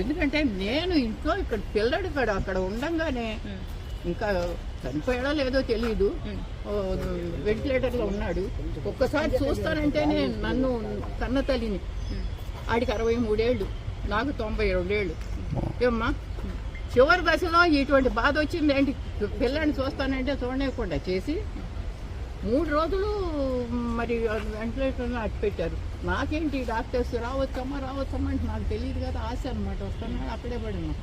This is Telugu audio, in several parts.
ఎందుకంటే నేను ఇంట్లో ఇక్కడ పిల్లడు ఇక్కడ అక్కడ ఉండంగానే ఇంకా చనిపోయాడో లేదో తెలియదు వెంటిలేటర్లో ఉన్నాడు. ఒక్కసారి చూస్తానంటేనే నన్ను కన్న తల్లిని. ఆడికి అరవై మూడేళ్ళు నాకు తొంభై రెండేళ్ళు. ఏమ్మా? చివరి దశలో ఇటువంటి బాధ వచ్చింది ఏంటి? పిల్లని చూస్తానంటే చూడలేకుండా చేసి మూడు రోజులు మరి వెంటిలేటర్లో అట్టు పెట్టారు నాకేంటి డాక్టర్స్ రావచ్చమ్మా రావచ్చమ్మా అంటే నాకు తెలియదు కదా ఆశ అనమాట వస్తాను అక్కడే పడినా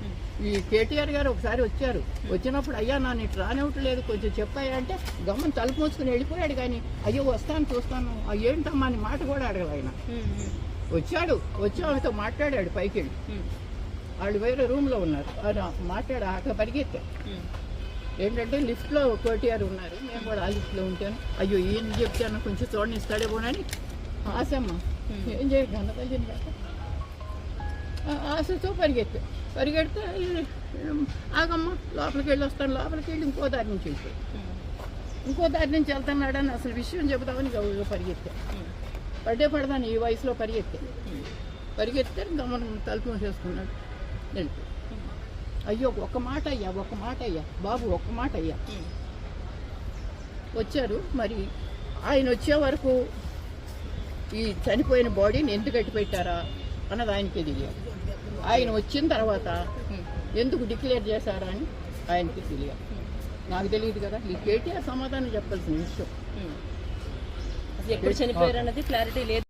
ఈ కేటీఆర్ గారు ఒకసారి వచ్చారు. వచ్చినప్పుడు అయ్యా నా నీకు రానివ్వట్లేదు కొంచెం చెప్పాయంటే గమ్మని తలుపు మూసుకుని వెళ్ళిపోయాడు కానీ అయ్యో వస్తాను చూస్తాను. ఏంటమ్మా అని మాట కూడా అడగదు ఆయన. వచ్చాడు వచ్చి ఆమెతో మాట్లాడాడు పైకి వెళ్ళి. వాళ్ళు వేరే రూమ్లో ఉన్నారు. మాట్లాడు అక్కడ పరిగెత్తారు ఏంటంటే లిఫ్ట్లో కోటిఆర్ ఉన్నారు. మేము కూడా ఆ లిఫ్ట్లో ఉంటాను. అయ్యో ఏం చెప్తాను కొంచెం చూడండి ఇస్తాడేమోనని ఆశమ్మ ఏం చేయ గన్నతల్లిని కాక ఆ ఆశతో పరిగెత్తా పరిగెడితే "ఉమ్, ఆగమ్మ లోపలికి వెళ్ళి వస్తాను లోపలికి వెళ్ళి ఇంకో దారి నుంచి వెళ్ళిపోయి ఇంకో దారి నుంచి వెళ్తున్నాడని అసలు విషయం చెబుదామని గౌరవ పరిగెత్తా పడ్డే పడదాను ఈ వయసులో పరిగెత్తా పరిగెత్తే గమనం తలుపు మూసేసుకున్నాడు వెళ్ళిపోయి అయ్యో ఒక్క మాట అయ్యా ఒక్క మాట అయ్యా బాబు ఒక్క మాట అయ్యా వచ్చారు మరి ఆయన వచ్చే వరకు ఈ చనిపోయిన బాడీని ఎందుకు కట్టి పెట్టారా అన్నది ఆయనకి తెలియదు ఆయన వచ్చిన తర్వాత ఎందుకు డిక్లేర్ చేశారా అని ఆయనకి తెలియదు నాకు తెలియదు కదా. ఈ కేటీఆర్ సమాధానం చెప్పాల్సిన విషయం. అసలు ఎప్పుడు చనిపోయారు అన్నది క్లారిటీ లేదు.